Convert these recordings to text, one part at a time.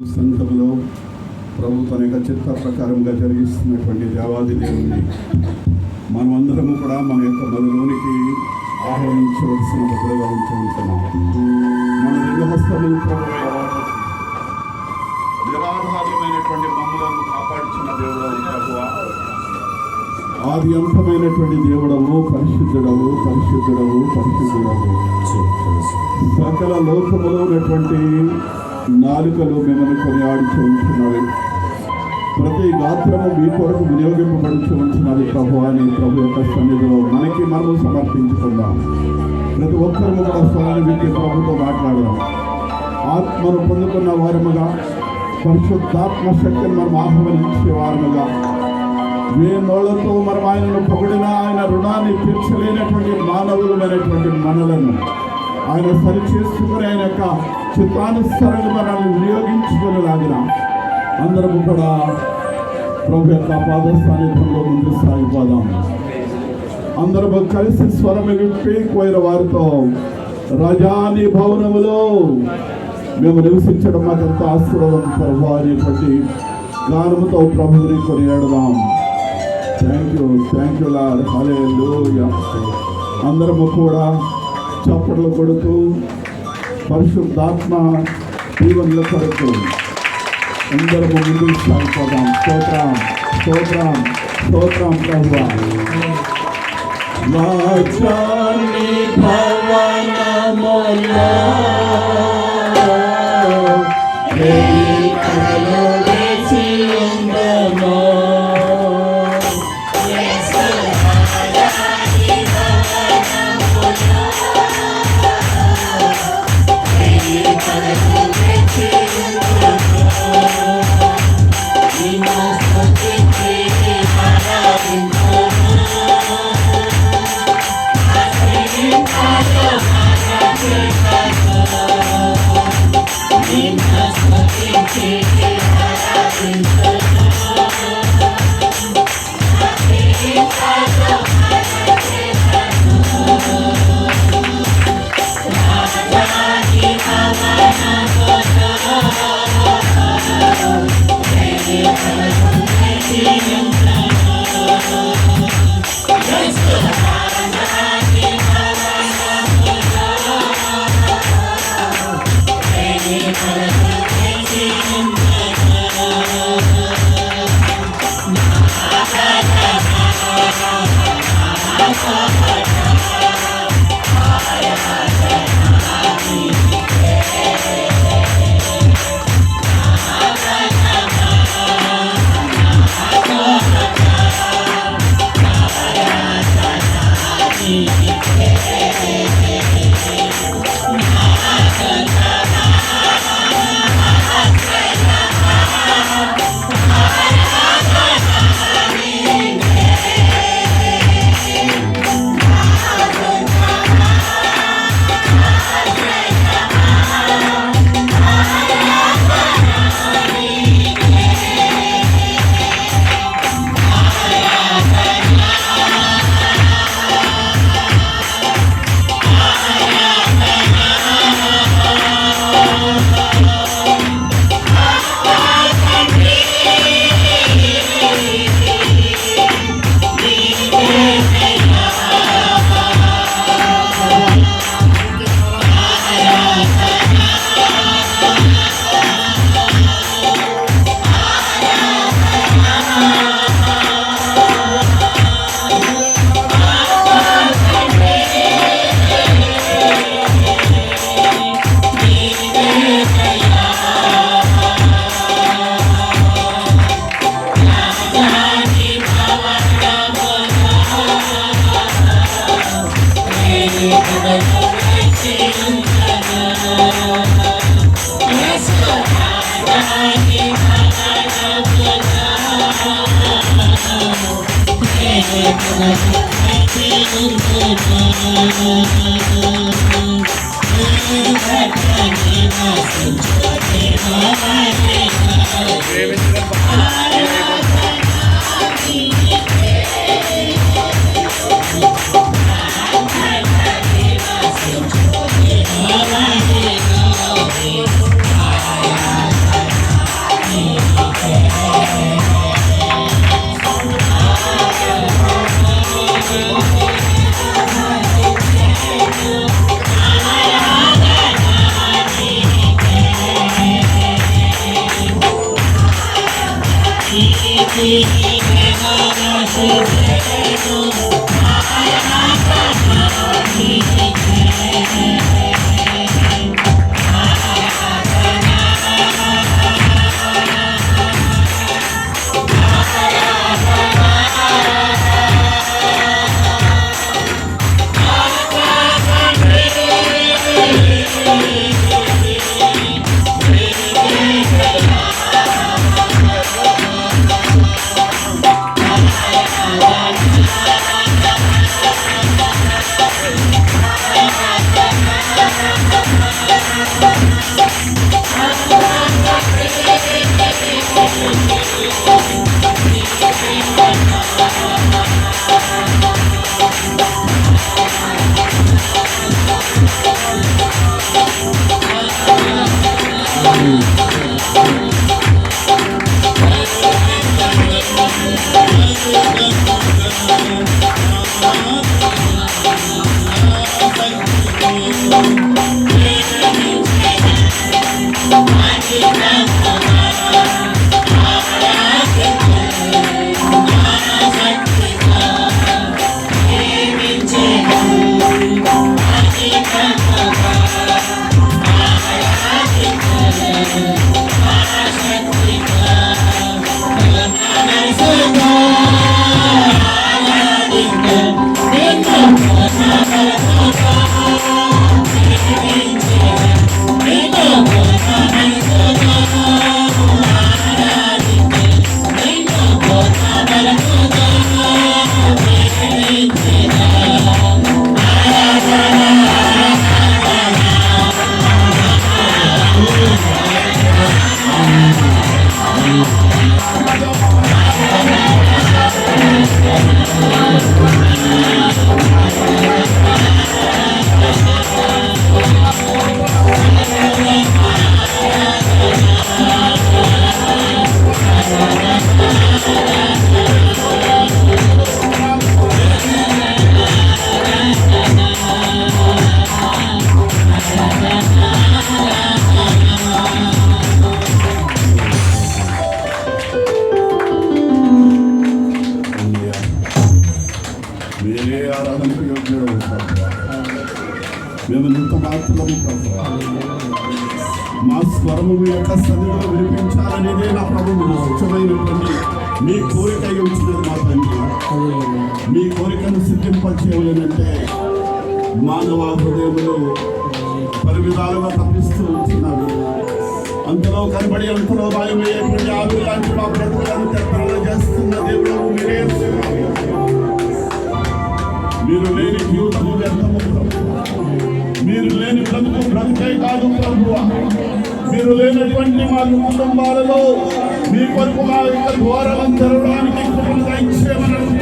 సంఘంలో ప్రభు తన యొక్క చిత్త ప్రకారంగా జరిగిస్తున్నటువంటి దేవాది దేవుని మనమందరము కూడా మన యొక్క మనలోనికి ఆహ్వానించవలసిన బిడ్డలుగా ఉంటున్నాం. మన రెండు హస్తములు నిరాధారమైనటువంటి మమ్మలను కాపాడుచున్న దేవుడవు ప్రభువ. ఆది అంతమైనటువంటి దేవుడవు పరిశుద్ధుడవు పరిశుద్ధుడవు పరిశుద్ధుడవు. సకల లోకములో ఉన్నటువంటి నాలుకలు మిమ్మల్ని కొనియాడుచు ఉంటున్నవి ప్రతి గాత్రము మీ కొరకు వినియోగింపబడుచు ఉంటున్నది ప్రభు అని ప్రభు యొక్క సన్నిధిలో మనకి మనము సమర్పించుకుందాం. ప్రతి ఒక్కరూ కూడా స్వరాన్ని విప్పి ప్రభుతో మాట్లాడదాం. ఆత్మను పొందుకున్న వారముగా పరిశుద్ధాత్మ శక్తిని మనం ఆహ్వానించే వారముగా వేనోళ్ళతో మనం ఆయనను పొగిడిన ఆయన రుణాన్ని తీర్చలేనటువంటి మానవులమైనటువంటి మనలను ఆయన సరి చేసుకుని ఆయన యొక్క చిత్తానుసరణ మనల్ని వినియోగించుకునేలాగిన అందరము కూడా ప్రభు యొక్క పాద సాన్నిధ్యంలో ముందు సాగిపోదాం. అందరము కలిసి స్వరం విప్పి కోయిన వారితో రజాని భవనములో మేము నివసించడం మాకంత ఆశీర్వాదం ప్రభు అనేటువంటి గానముతో ప్రభుని కొనియాడదాం. థ్యాంక్ యూ థ్యాంక్ యూ లాడ్ హలే అందరము కూడా చప్పట్లు కొడుతూ పరిశుద్ధాత్మ దీవెనల కొరకు అందరము ముందుకు సాగిపోదాం. స్తోత్రం స్తోత్రం స్తోత్రం ప్రభు రాజాని భవనములో Yes, Thank you. Amen. మా స్వరము మీ యొక్క సన్నిధిలో వినిపించాలనేదే నా ప్రభు ముఖ్యమైనటువంటి మీ కోరిక అయి మా తండ్రి. మీ కోరికను సిద్ధింపచేయాలంటే మానవ హృదయంలో పలు విధాలుగా తప్పిస్తూ ఉంటున్నాను. అంతలో కనబడి అంతలో భయమయ్యేటువంటి ఆవి లాంటి మా బ్రతుకులను తెప్పరల చేస్తున్న దేవుడు మీరే. మీరు లేని జీవితము వ్యర్థము. ప్రభువా. మీరు లేని బ్రతుకు బ్రతుకే కాదు ప్రభువా. మీరు లేనటువంటి మా కుటుంబాలలో మీ కొరకు మా యొక్క ద్వారాలను తెరవడానికి కృపను దయచేయమని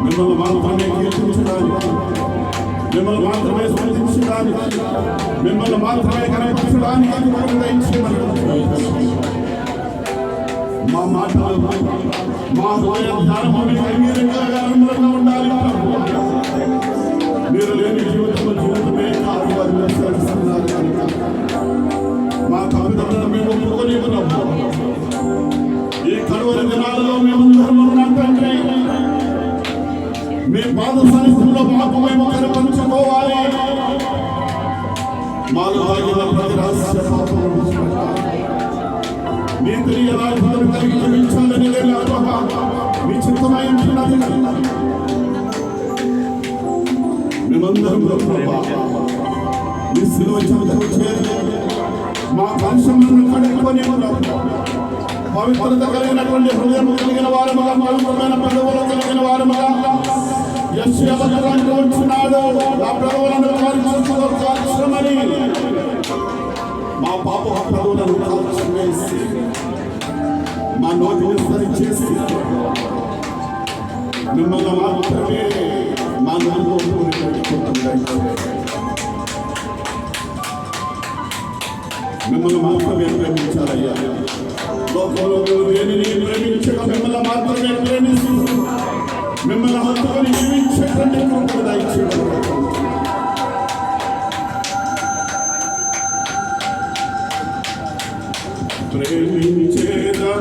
మిమ్మల్ని మాత్రమే కీర్తించడానికి మిమ్మల్ని మాత్రమే స్మరించడానికి మిమ్మల్ని మాత్రమే కనిపించడానికి మా మాటలు మా హృదయ అంగీరంగా ఉండాలి మీరు లేని జీవితంలో జీవితమే కాదు అని మీరు సెలవిస్తున్నారు కనుక మా కవితలను మేము ఒప్పుకొని ఉన్నాము ఈ కడువరి దినాలలో మేము ఉన్నాం తండ్రి పాద సన్నిధిలో మాకు మేము కనిపించుకోవాలి మాలో ఆగిన ప్రతి రహస్య పాపములను విడిచిపెట్టాలి. మీ తెలియరాజులను కలిగి జీవించాలని నేను ఆత్మ మీ చిత్తమై ఉంటున్నది మేమందరం ప్రభా మీ శిలువ చెంతకు చేరి మా వంశములను కడుక్కొని పవిత్రత కలిగినటువంటి హృదయం కలిగిన వారముగా పవిత్రమైన పదవులు కలిగిన వారముగా యశ్వరానికి వచ్చినాడు. ఆ పెదవులను కాల్చమని మా పాప పెదవులను కాల్చివేసి మా నోటిని సరి చేసి మిమ్మల్ని మాత్రమే మా నోటిలో మిమ్మల్ని మాత్రమే ప్రేమించాలయ్యా లోకంలో దేనిని ప్రేమించక మిమ్మల్ని మాత్రమే ప్రేమిస్తూ మిమ్మల్ని హత్తుకొని జీవించకండి కృపను దయచేయండి ప్రేమించేదా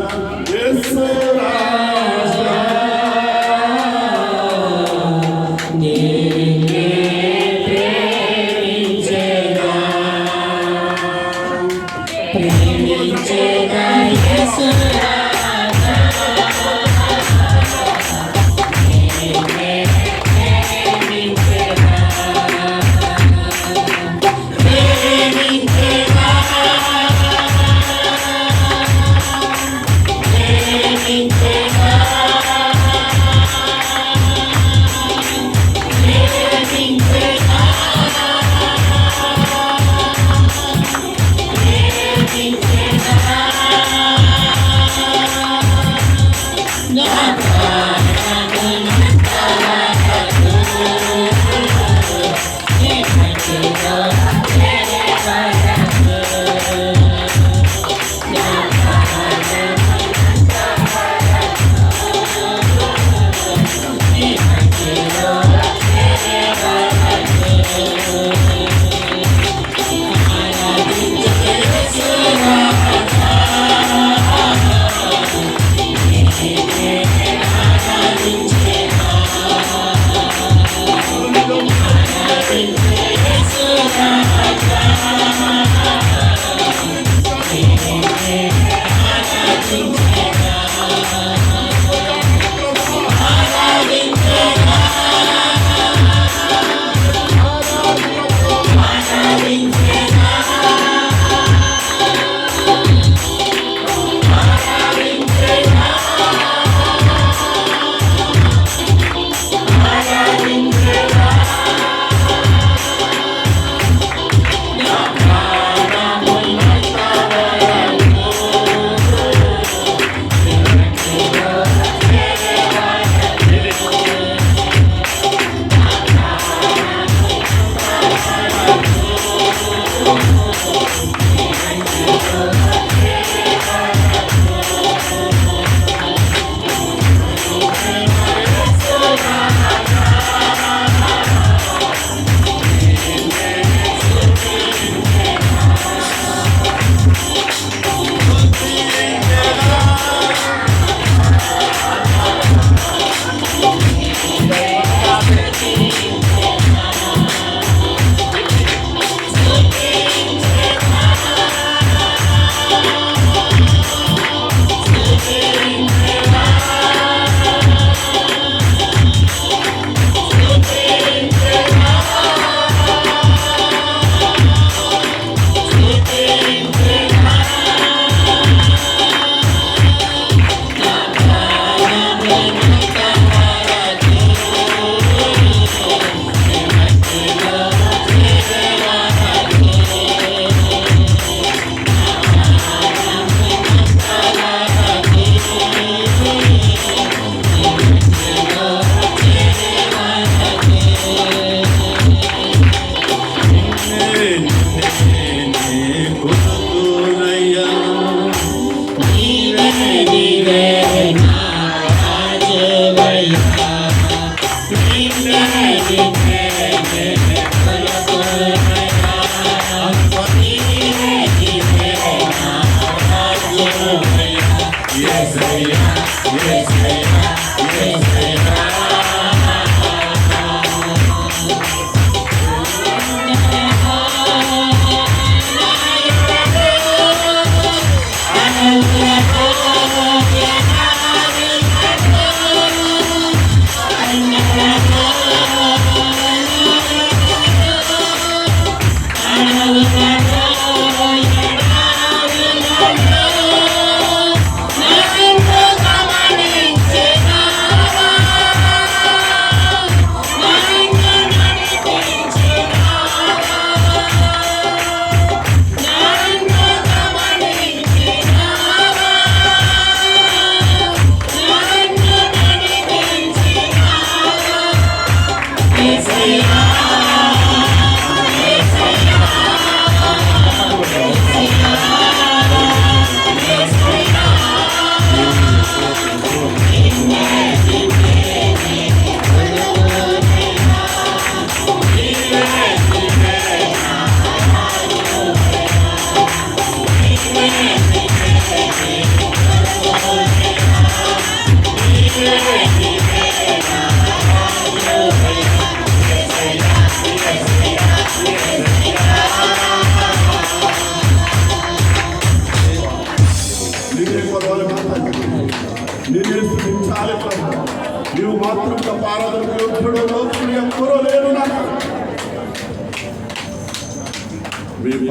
Thank you.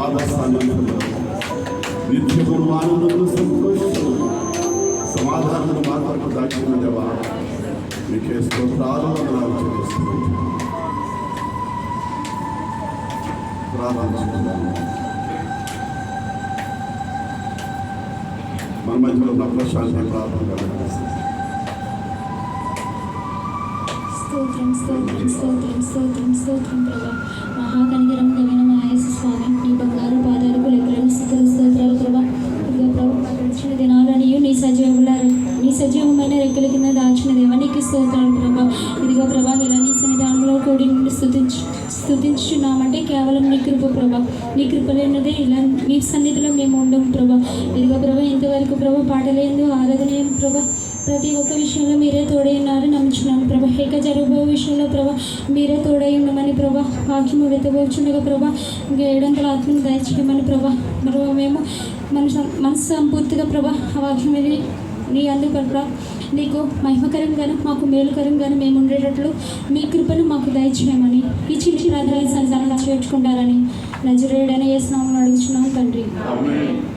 మీ పాదస్థానంలో నిత్యము ఆనందము సంతోషము సమాధానము మా కొరకు దాచిన దేవా మీకే స్తోత్రాలు వందనాలు చెల్లిస్తున్నాను ప్రార్థించుకుందాము మన మధ్యలో ఉన్న ప్రశాంతి ప్రార్థన కలగజేస్తుంది. స్తోత్రం స్తోత్రం స్తోత్రం స్తోత్రం స్తోత్రం ప్రభా మహాకనికరం కలిగిన మా యేసు స్వామి స్థుతించు స్థుతించున్నామంటే కేవలం నీ కృప ప్రభా. నీ కృప లేనిదే ఇలా నీ సన్నిధిలో మేము ఉండము ప్రభా. ఇదిగో ప్రభా ఇంతవరకు ప్రభా పాటలేదు ఆరాధన ప్రభా? ప్రతి ఒక్క విషయంలో మీరే తోడై ఉన్నారని నమ్ముచున్నాను ప్రభా. ఏక జరుగుబో విషయంలో ప్రభా మీరే తోడై ఉండమని ప్రభా. వాక్యం వెతబోచుండగా ప్రభా ఇంకా ఏడంతల ఆత్మను దయచేయమని ప్రభా. ప్రభా మేము మన సం- మనసు సంపూర్తిగా ప్రభా ఆ వాక్యం వెళ్ళి నీ అందుకు ప్రభా నీకు మహిమకరంగాను మాకు మేలుకరంగాను మేము ఉండేటట్లు మీ కృపను మాకు దయచేయమని ఈ చిన్న చిన్న సంతానం చేర్చుకుంటారని నజరేడని ఏ స్నామం అడుగుతున్నాం తండ్రి.